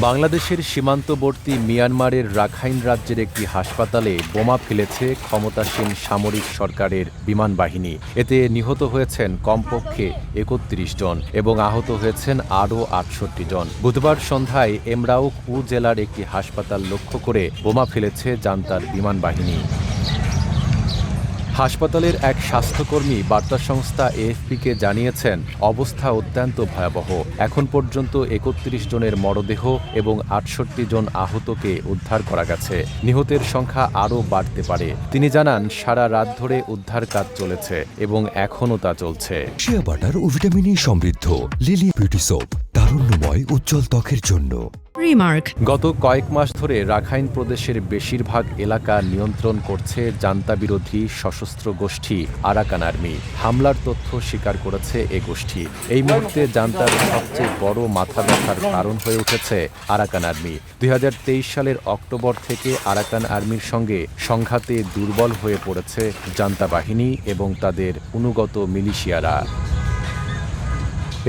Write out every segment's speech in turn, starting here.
বাংলাদেশের সীমান্তবর্তী মিয়ানমারের রাখাইন রাজ্যের একটি হাসপাতালে বোমা ফেলেছে ক্ষমতাসীন সামরিক সরকারের বিমান বাহিনী। এতে নিহত হয়েছেন কমপক্ষে একত্রিশ জন এবং আহত হয়েছেন আরও আটষট্টি জন। বুধবার সন্ধ্যায় এমরাউক উ জেলার একটি হাসপাতাল লক্ষ্য করে বোমা ফেলেছে জান্তার বিমান বাহিনী। হাসপাতালের এক স্বাস্থ্যকর্মী বার্তা সংস্থা এএফপিকে জানিয়েছেন, অবস্থা অত্যন্ত ভয়াবহ। এখন পর্যন্ত একত্রিশ জনের মরদেহ এবং আটষট্টি জন আহতকে উদ্ধার করা গেছে। নিহতের সংখ্যা আরও বাড়তে পারে। তিনি জানান, সারা রাত ধরে উদ্ধার কাজ চলেছে এবং এখনও তা চলছে। শিয়া বাটার ও ভিটামিন সমৃদ্ধ। লিলি বিউটি সোপ তারুণ্যময় উজ্জ্বল ত্বকের জন্য। Remark. গত কয়েক মাস ধরে রাখাইন প্রদেশের বেশিরভাগ এলাকা নিয়ন্ত্রণ করছে জান্তা বিরোধী সশস্ত্র গোষ্ঠী আরাকান আর্মি। হামলার তথ্য স্বীকার করেছে এ গোষ্ঠী। এই মুহূর্তে জান্তার সবচেয়ে বড় মাথা ব্যথার কারণ হয়ে উঠেছে আরাকান আর্মি। দুই হাজার তেইশ সালের অক্টোবর থেকে আরাকান আর্মির সঙ্গে সংঘাতে দুর্বল হয়ে পড়েছে জান্তা বাহিনী এবং তাদের অনুগত মিলিশিয়ারা।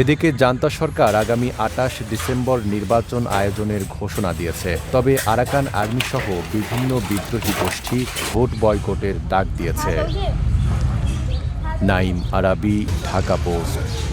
এদিকে জান্তা সরকার আগামী আটাশ ডিসেম্বর নির্বাচন আয়োজনের ঘোষণা দিয়েছে। তবে আরাকান আর্মি সহ বিভিন্ন বিদ্রোহী গোষ্ঠী ভোট বয়কটের ডাক দিয়েছে। নাইম আরাবি, ঢাকা পোস্ট।